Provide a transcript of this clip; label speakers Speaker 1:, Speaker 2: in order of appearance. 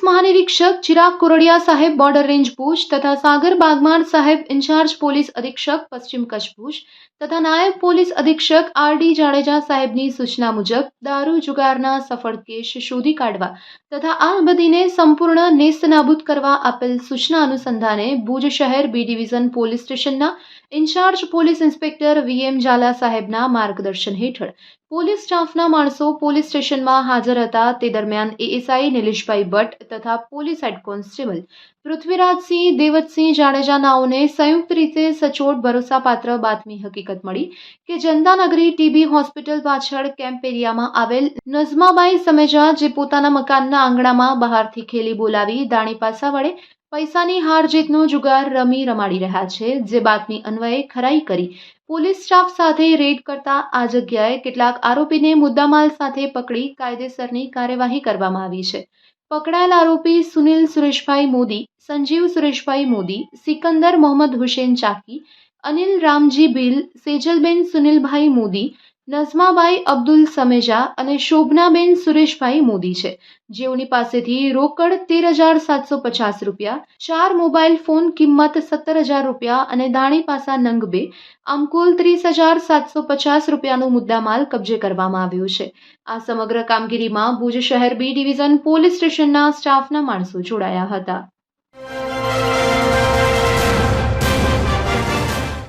Speaker 1: અધિક્ષક ચિરાગ કુરડિયા સાહેબ border range Bhuj તથા સાગર બાગમાર સાહેબ ઇન્ચાર્જ પોલીસ અધિક્ષક પશ્ચિમ કચ્છ ભુજ તથા નાયબ પોલીસ અધિક્ષક આર ડી જાડેજા સાહેબની સૂચના મુજબ દારૂ જુગારના સફળ કેસ શોધી કાઢવા તથા આ બધીને સંપૂર્ણ નેસ્તનાબૂદ કરવા આપેલ સૂચના અનુસંધાને ભુજ શહેર બી ડિવિઝન પોલીસ સ્ટેશનના incharge police inspector V M Zala સાહેબના માર્ગદર્શન હેઠળ પોલીસ સ્ટાફના માણસો પોલીસ સ્ટેશનમાં હાજર હતા. તે દરમિયાન એએસઆઈ નિલેશભાઈ ભટ્ટ તથા police head constable Prithvirajsinh Devatsinh Jadeja નાઓને સંયુક્ત રીતે સચોટ ભરોસાપાત્ર બાતમી હકીકત મળી કે જનતાનગરી ટીબી હોસ્પિટલ પાછળ કેમ્પ એરિયામાં આવેલ નઝમાબાઈ સમેજા જે પોતાના મકાનના આંગણામાં બહારથી ખેલી બોલાવી દાણી પાસા વડે પૈસાની હાર જીતનો જુગાર રમી રમાડી રહ્યા છે. જે બાતમી અન્વયે ખરાઈ કરી પોલીસ સ્ટાફ સાથે રેડ કરતા આ જગ્યાએ કેટલાક આરોપીને મુદ્દામાલ સાથે પકડી કાયદેસરની કાર્યવાહી કરવામાં આવી છે. પકડાયેલ આરોપી સુનિલ સુરેશભાઈ મોદી, સંજીવ સુરેશભાઈ મોદી, સિકંદર મોહમ્મદ હુસેન ચાકી, અનિલ રામજી ભીલ, સેજલબેન સુનિલભાઈ મોદી નઝમાબાઈ અબ્દુલ સમેજા અને શોભનાબેન સુરેશભાઈ મોદી છે. જેઓની પાસેથી રોકડ તેર હજાર સાતસો પચાસ રૂપિયા, ચાર મોબાઈલ ફોન કિંમત સત્તર હજાર રૂપિયા અને દાણી પાસા નંગ બે, આમ કુલ ત્રીસ હજાર સાતસો પચાસ રૂપિયાનો મુદ્દામાલ કબજે કરવામાં આવ્યો છે. આ સમગ્ર કામગીરીમાં ભુજ શહેર બી ડિવિઝન પોલીસ સ્ટેશનના સ્ટાફના માણસો જોડાયા હતા.